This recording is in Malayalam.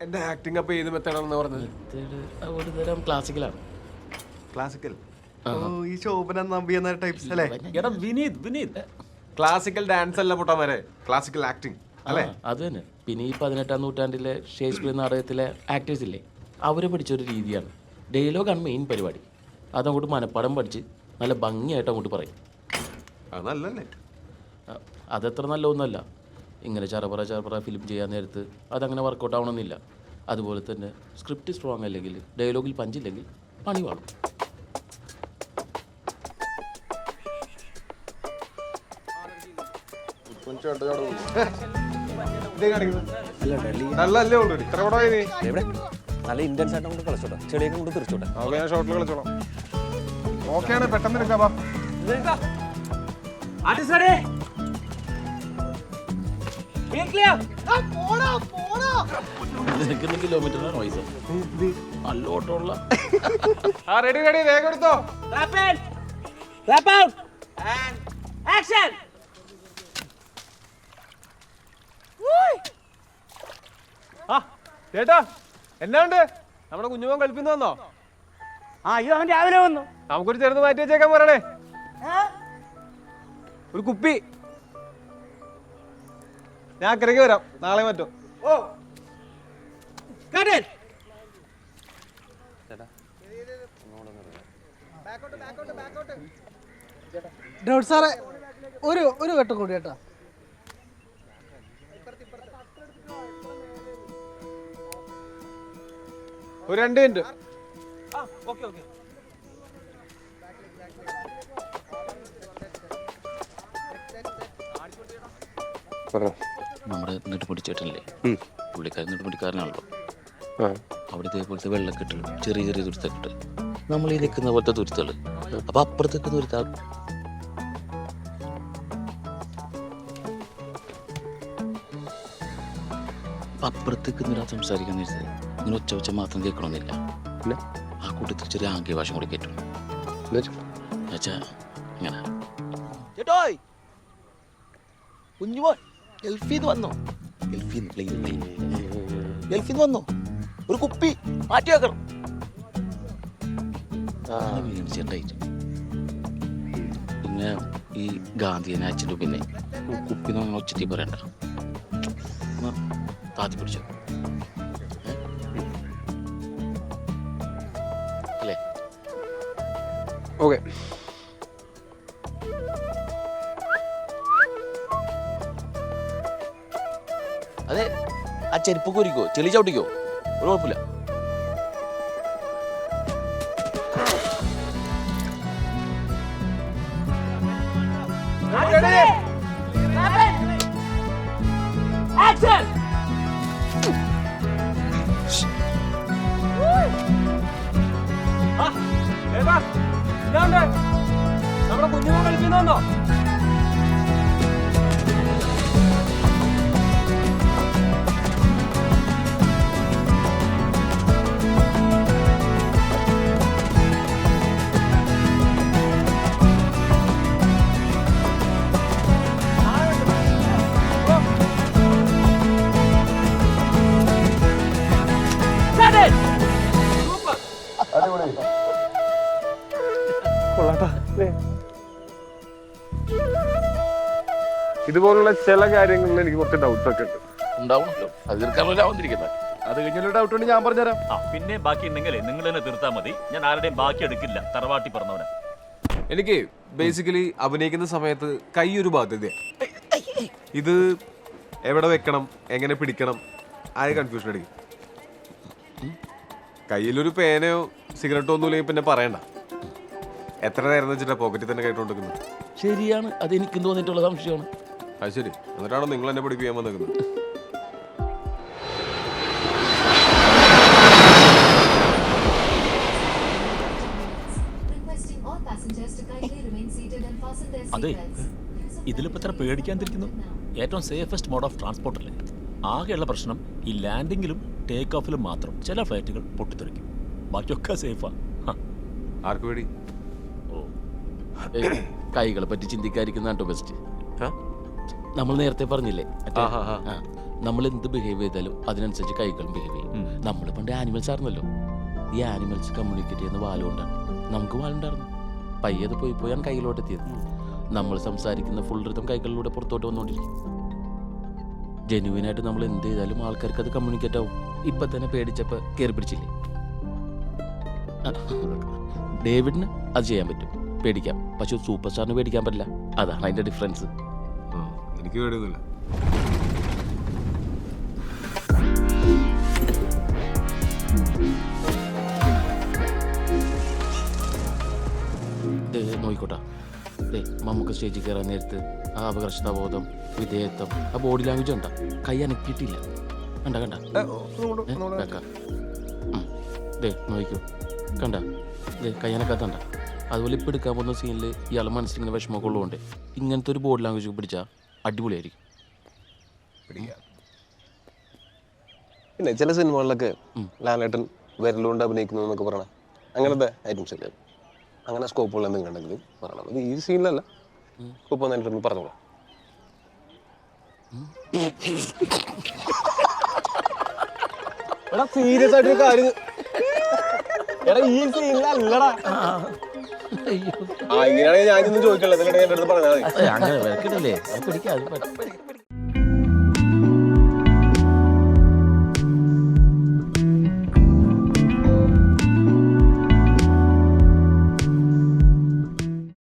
എന്റെ ആക്ടിങ് അപ്പൊ ഏത് മെത്തേഡാണെന്ന് പറഞ്ഞത്? ഒരു തരം ക്ലാസിക്കലാണ് ക്ലാസിക്കൽ ഓ ഈ ശോഭന നമ്പി എന്ന ടൈപ്സ് അല്ലേ? എടാ വിനീത് വിനീത്. ക്ലാസിക്കൽ ഡാൻസ് അല്ല പൊട്ടാമാരെ ക്ലാസിക്കൽ ആക്ടിങ് അല്ലേ? അത് തന്നെ. പിന്നെ ഈ പതിനെട്ടാം നൂറ്റാണ്ടിലെ ഷേക്സ്പിയർ നാടകത്തിലെ ആക്ടേഴ്സ് ഇല്ലേ അവരെ പഠിച്ചൊരു രീതിയാണ്. ഡയലോഗാണ് മെയിൻ പരിപാടി. അതങ്ങോട്ട് മനപ്പാടം പഠിച്ച് നല്ല ഭംഗിയായിട്ട് അങ്ങോട്ട് പറയും. അത് അതെത്ര നല്ല അതത്ര നല്ലതൊന്നുമല്ല. ഇങ്ങനെ ചറപറ ചറപറ ഫിലിം ചെയ്യാൻ നേരത്ത് അതങ്ങനെ വർക്കൗട്ട് ആവണമെന്നില്ല. അതുപോലെ തന്നെ സ്ക്രിപ്റ്റ് സ്ട്രോങ് അല്ലെങ്കിൽ ഡയലോഗിൽ പഞ്ചില്ലെങ്കിൽ പണി വാളും നല്ലല്ലേ ഉള്ളൂ. ഇത്ര കൂടെ നീ. എവിടെ? നല്ല ഇന്റൻസ് ആയിട്ട് കൊണ്ട് കളിച്ചോട്ടെ. ചെളിയൊക്കെ കൊണ്ട് തിരിച്ചോട്ടെ ഓക്കെ ആണ് ഷോട്ടിൽ കളിച്ചോളാം. ഓക്കെയാണ് പെട്ടെന്ന് എടുക്കാം വാ. നിൽക്കുന്ന കിലോമീറ്ററിനാണ് പൈസ. നല്ല ഓട്ടമുള്ള ആ റെഡി റെഡി വേഗം എടുത്തോ. ആ ചേട്ടാ എന്നാണ്ട് നമ്മുടെ കുഞ്ഞുമോൻ കളിപ്പിന്ന് വന്നോ? ആ ഇത് അവൻ രാവിലെ വന്നു. നമുക്കൊരു ചെറുത് മാറ്റി വെച്ചേക്കാൻ പറയണേ ഒരു കുപ്പി. ഞാൻ അക്കരയ്ക്ക് വരാം. നാളെ മറ്റോ. ഡൗട്ട് സാറേ ഒരു ഒരു ഘട്ടം കൂടി കേട്ടോ. ഒരു രണ്ട് മിനിറ്റ്. നമ്മുടെ നെടുമുടിച്ചേട്ടനല്ലേ പുള്ളിക്കാരൻ നെടുമുടിക്കാരനാണല്ലോ അവിടെ ഇതേപോലത്തെ വെള്ളക്കെട്ടുകൾ ചെറിയ ചെറിയ തുരുത്തക്കെട്ട് നമ്മൾ ഈ നിൽക്കുന്ന പോലത്തെ തുരുത്തുകൾ. അപ്പൊ അപ്പുറത്തേക്ക് തുരുത്ത അപ്പുറത്തേക്ക് ഒരാൾ സംസാരിക്കാൻ നേരത്ത് ഇങ്ങനെ ഒച്ച ഒച്ച മാത്രം കേൾക്കണമെന്നില്ല. പിന്നെ? ആ കൂട്ടത്തിൽ ചെറിയ ആംഗ്യ ഭാഷ കൂടി കേട്ടു. എന്നുവെച്ചാ ഇങ്ങനെ. ചേട്ടോയ്! കുഞ്ഞുമോൻ ഗൾഫീന്ന് വന്നോ ഗൾഫീന്ന് പ്ലെയിൻ പ്ലെയിൻ ഗൾഫീന്ന് വന്നോ ഒരു കുപ്പി മാറ്റി വെക്കണം പിന്നെ ഈ ഗാന്ധിയനെ അച്ഛന്റെ പിന്നെ കുപ്പി നമ്മൾ ഒച്ചത്തി പറയണ്ട. താത്തി പിടിച്ചോ. അല്ലേ? ഓക്കെ ആ ചെരുപ്പ് കുരിക്കോ? ചെളി ചവിട്ടിക്കോ? ഒരു കുഴപ്പമില്ല. നമ്മുടെ കുഞ്ഞുങ്ങൾ കളിപ്പിന്ന് ഇതുപോലുള്ള ചില കാര്യങ്ങളിൽ എനിക്ക് കുറച്ച് ഡൗട്ട്സ് ഒക്കെ ഉണ്ട്. ഉണ്ടാവണല്ലോ അത് വന്നിരിക്കുന്നത് അത് കഴിഞ്ഞൊരു ഡൗട്ട് ഉണ്ട് ഞാൻ പറഞ്ഞുതരാം. ആ പിന്നെ ബാക്കി ഉണ്ടെങ്കിലേ നിങ്ങൾ തന്നെ തീർത്താൽ മതി. ഞാൻ ആരുടെയും ബാക്കി എടുക്കില്ല തറവാട്ടി പറഞ്ഞവനെ എനിക്ക് ബേസിക്കലി അഭിനയിക്കുന്ന സമയത്ത് കൈ ഒരു ബാധ്യത. ഇത് എവിടെ വെക്കണം എങ്ങനെ പിടിക്കണം ആയ കൺഫ്യൂഷൻ അടിക്കും കയ്യിലൊരു പേനയോ സിഗരറ്റോ ഒന്നും ഇല്ലെങ്കിൽ പിന്നെ പറയണ്ട. എത്ര നേരം വെച്ചിട്ടാ പോക്കറ്റിൽ തന്നെ കേട്ടോണ്ടിരിക്കുന്നത് ശരിയാണ് അത് എനിക്കും തോന്നിയിട്ടുള്ള സംശയമാണ്. അത് ശരി. എന്നിട്ടാണോ നിങ്ങൾ എന്നെ പഠിപ്പിക്കാൻ വന്നിരിക്കുന്നത് അതെ. ഇതിലിപ്പോ എത്ര പേടിക്കാൻ തിരിക്കുന്നു ഏറ്റവും സേഫസ്റ്റ് മോഡ് ഓഫ് ട്രാൻസ്പോർട്ട് അല്ലേ? ആകെയുള്ള പ്രശ്നം ഈ ലാൻഡിങ്ങിലും ടേക്ക് ഓഫിലും മാത്രം ചില ഫ്ലൈറ്റുകൾ പൊട്ടിത്തെറിക്കും. ബാക്കിയൊക്കെ സേഫാ ആർക്ക് വേണ്ടി ഓ. കൈകളെ പറ്റി ചിന്തിക്കാതിരിക്കുന്ന കേട്ടോ ബെസ്റ്റ് നമ്മൾ നേരത്തെ പറഞ്ഞില്ലേ? മറ്റേ- ആ, നമ്മൾ എന്ത് ബിഹേവ് ചെയ്താലും അതിനനുസരിച്ച് കൈകളും ബിഹേവ് ചെയ്യും. നമ്മൾ പണ്ട് ആനിമൽസ് ആയിരുന്നല്ലോ. ഈ ആനിമൽസ് കമ്മ്യൂണിക്കേറ്റ് ചെയ്യുന്ന വാലുകൊണ്ടാണ് നമുക്ക് വാലുണ്ടായിരുന്നു പയ്യെ അത് പോയി പോയാണ് കൈകളോട്ട് എത്തിയത്. നമ്മൾ സംസാരിക്കുന്ന ഫുൾ ഋതം കൈകളിലൂടെ പുറത്തോട്ട് വന്നുകൊണ്ടിരിക്കും. ജെന്യുവിനായിട്ട് നമ്മൾ എന്ത് ചെയ്താലും ആൾക്കാർക്ക് അത് കമ്മ്യൂണിക്കേറ്റ് ആവും. ഇപ്പൊ തന്നെ പേടിച്ചപ്പോ കയറി പിടിച്ചില്ലേ? ഡേവിഡിന് അത് ചെയ്യാൻ പറ്റും. പേടിക്കാം. പക്ഷെ സൂപ്പർ സ്റ്റാറിന് പേടിക്കാൻ പറ്റില്ല. അതാണ് അതിന്റെ ഡിഫറൻസ് എനിക്ക് പേടിയൊന്നുമില്ല. നോയിക്കോട്ടെ ദേ മമ്മൂക്ക് സ്റ്റേജിൽ കയറാൻ നേരത്ത് ആ അപകർഷതാബോധം വിധേയത്വം ആ ബോഡി ലാംഗ്വേജ് ഉണ്ട കൈ അനക്കിയിട്ടില്ല. കണ്ട കണ്ട. ദേ നോയിക്കോ കണ്ട. ദേ കൈ അനക്കാത്തണ്ട അതുപോലെ ഇപ്പം എടുക്കാൻ പോകുന്ന സീനിൽ ഇയാൾ മനസ്സിലിങ്ങനെ വിഷമമൊക്കെ ഉള്ളതുകൊണ്ട് ഇങ്ങനത്തെ ഒരു ബോഡി ലാംഗ്വേജ് പിടിച്ചാൽ അടിപൊളിയായിരിക്കും. പിന്നെ ചില സിനിമകളിലൊക്കെ ലാലേട്ടൻ വിരലുകൊണ്ട് അഭിനയിക്കുന്നു എന്നൊക്കെ പറയണ. അങ്ങനത്തെ ഐറ്റംസ് ഒക്കെ അങ്ങനെ സ്കോപ്പുകൾ എന്തെങ്കിലും ഉണ്ടെങ്കിൽ പറയണം. അത് ഈ സീനിലല്ല സ്കോപ്പ് വന്നിട്ട് പറഞ്ഞോളാം. എടാ സീരിയസ് ആയിട്ട് കാര്യം. എടാ ഈ സീനിലല്ലടാ ഇങ്ങനെയാണെങ്കിൽ ഞാനൊന്നും അടുത്ത് പറഞ്ഞാൽ മതി. അങ്ങനെ വിലക്കിട്ടില്ലേ അത് പിടിക്കാം അത് പറ്റും.